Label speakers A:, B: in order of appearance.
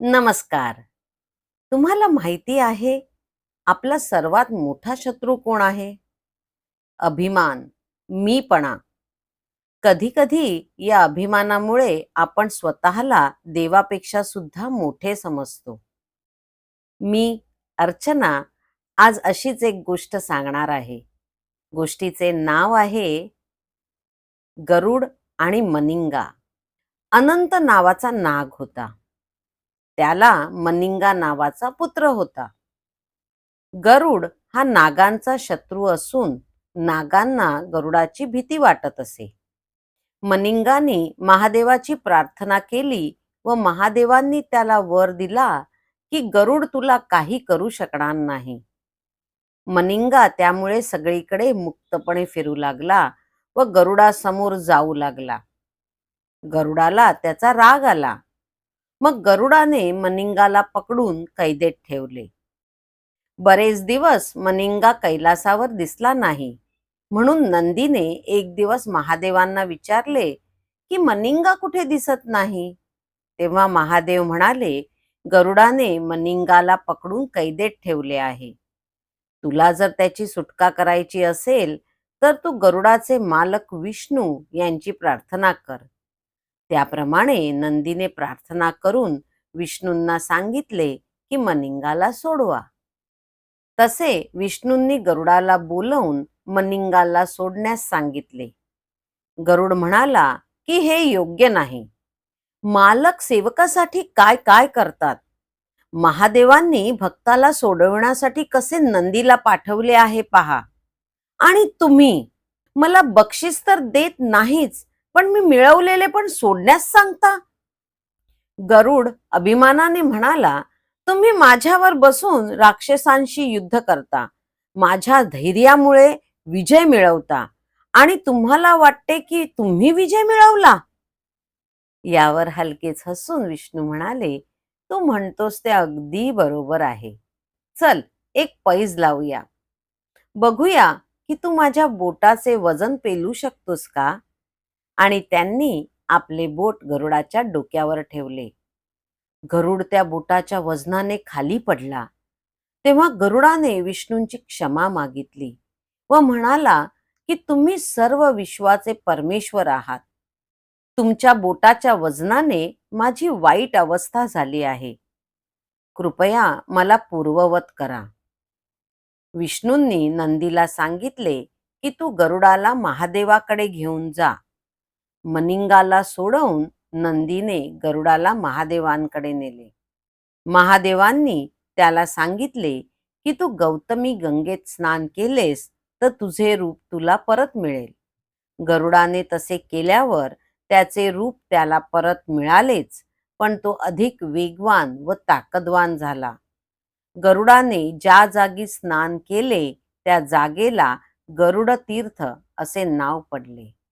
A: नमस्कार. तुम्हाला माहिती आहे आपला सर्वात मोठा शत्रू कोण आहे? अभिमान मीपणा. कधी कधी या अभिमानामुळे आपण स्वतःला देवापेक्षा सुद्धा मोठे समजतो. मी अर्चना आज अशीच एक गोष्ट सांगणार आहे. गोष्टीचे नाव आहे गरुड आणि मनिंगा. अनंत नावाचा नाग होता. त्याला मनिंगा नावाचा पुत्र होता. गरुड हा नागांचा शत्रू असून नागांना गरुडाची भीती वाटत असे. मनिंगाने महादेवाची प्रार्थना केली व महादेवांनी त्याला वर दिला की गरुड तुला काही करू शकणार नाही. मनिंगा त्यामुळे सगळीकडे मुक्तपणे फिरू लागला व गरुडासमोर जाऊ लागला. गरुडाला त्याचा राग आला. मग गरुडाने मनिंगाला पकडून कैदेत ठेवले. बरेच दिवस मनिंगा कैलासावर दिसला नाही. म्हणून नंदीने एक दिवस महादेवांना विचारले की मनिंगा कुठे दिसत नाही? तेव्हा महादेव म्हणाले गरुडाने मनिंगाला पकडून कैदेत ठेवले आहे. तुला जर त्याची सुटका करायची असेल तर तू गरुडाचे मालक विष्णू यांची प्रार्थना कर. त्याप्रमाणे नंदीने प्रार्थना करून विष्णूंना सांगितले की मनिंगाला सोडवा. तसे विष्णूंनी गरुडाला बोलवून मनिंगाला सोडण्यास सांगितले. गरुड म्हणाला की हे योग्य नाही. मालक सेवकासाठी काय काय करतात? महादेवांनी भक्ताला सोडवण्यासाठी कसे नंदीला पाठवले आहे पहा. आणि तुम्ही? मला बक्षीस तर देत नाहीच. पण मी मिळवलेले पण सोडण्यास सांगता? गरुड अभिमानाने म्हणाला तुम्ही माझ्यावर बसून राक्षसांशी युद्ध करता. माझ्या धैर्यामुळे विजय मिळवता. आणि तुम्हाला वाटते की तुम्ही विजय मिळवला? यावर हलकेच हसून विष्णू म्हणाले तू म्हणतोस ते अगदी बरोबर आहे. चल एक पैज लावूया. बघूया की तू माझ्या बोटाचे वजन पेलू शकतोस का? आणि त्यांनी आपले बोट गरुडाच्या डोक्यावर ठेवले. गरुड त्या बोटाच्या वजनाने खाली पडला. तेव्हा गरुडाने विष्णूंची क्षमा मागितली व म्हणाला की तुम्ही सर्व विश्वाचे परमेश्वर आहात. तुमच्या बोटाच्या वजनाने माझी वाईट अवस्था झाली आहे. कृपया मला पूर्ववत करा. विष्णूंनी नंदीला सांगितले की तू गरुडाला महादेवाकडे घेऊन जा. मनिंगाला सोडवून नंदीने गरुडाला महादेवांकडे नेले. महादेवांनी त्याला सांगितले की तू गौतमी गंगेत स्नान केलेस तर तुझे रूप तुला परत मिळेल. गरुडाने तसे केल्यावर त्याचे रूप त्याला परत मिळालेच पण तो अधिक वेगवान व ताकदवान झाला. गरुडाने ज्या जागी स्नान केले त्या जागेला गरुड तीर्थ असे नाव पडले.